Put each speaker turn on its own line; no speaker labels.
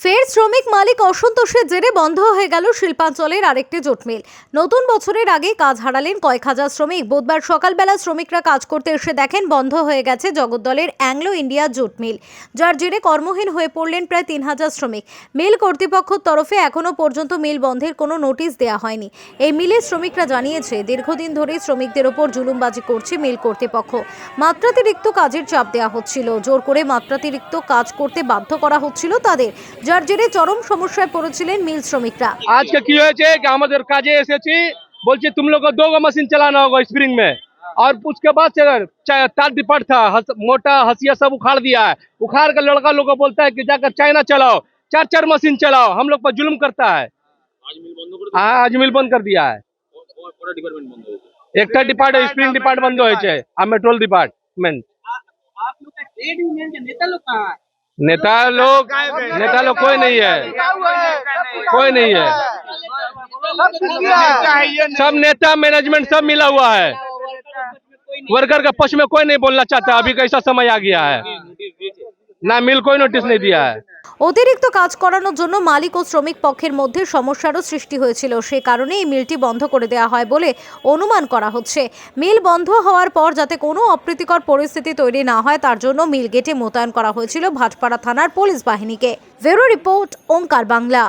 ফের শ্রমিক মালিক অসন্তোষের জেরে বন্ধ হয়ে গেল শিল্পাঞ্চলের আরেকটি জুট মিল। নতুন বছরের আগে কাজ হারালেন কয়েক হাজার শ্রমিক। বুধবার সকালবেলা শ্রমিকরা কাজ করতে এসে দেখেন বন্ধ হয়ে গেছে জগদ্দলের অ্যাংলো ইন্ডিয়া জুট মিল, যার জেরে কর্মহীন হয়ে পড়লেন প্রায় তিন হাজার শ্রমিক। মিল কর্তৃপক্ষের তরফে এখনও পর্যন্ত মিল বন্ধের কোনো নোটিশ দেওয়া হয়নি। এই মিলের শ্রমিকরা জানিয়েছে, দীর্ঘদিন ধরে শ্রমিকদের ওপর জুলুমবাজি করছে মিল কর্তৃপক্ষ। মাত্রাতিরিক্ত কাজের চাপ দেওয়া হচ্ছিল। জোর করে মাত্রাতিরিক্ত কাজ করতে বাধ্য করা হচ্ছিল তাদের। যার জেরে চরম সমস্যায় পড়েছিলেন মিল শ্রমিকরা
আজকে কি হয়েছে আমাদের কাজে এসেছি বলছে তুমি লোক দো मशीन चलाना होगा स्प्रिंग में और उसके बाद से तार डिपट था हस, मोटा हसिया सब उखाड़ दिया है उखाड़ कर लड़का लोग को बोलता है कि जाकर चाइना चलाओ चार चार मशीन चलाओ हम लोग पर जुल्म करता है हाँ आज मिल बंद कर दिया है একটা ডিপার্ট স্প্রিং ডিপার্ট বন্ধ হয়েছে আর মেট্রোল
ডিপার্টমেন্ট नेता लोग
नेता लोग कोई नहीं है। कोई नहीं है। सब नेता मैनेजमेंट सब मिला हुआ है। वर्कर का पक्ष में कोई नहीं बोलना चाहता अभी कैसा समय आ गया है? ना मिल कोई नोटिस नहीं दिया है।
অতিরিক্ত কাজ করানোর জন্য মালিক ও শ্রমিক পক্ষের মধ্যে সমস্যারও সৃষ্টি হয়েছিল। সে কারণে এই মিলটি বন্ধ করে দেওয়া হয় বলে অনুমান করা হচ্ছে। মিল বন্ধ হওয়ার পর যাতে কোনো অপ্রীতিকর পরিস্থিতি তৈরি না হয়, তার জন্য মিল গেটে মোতায়েন করা হয়েছিল ভাটপাড়া থানার পুলিশ বাহিনীকে। Bureau report, Onkar Bangla.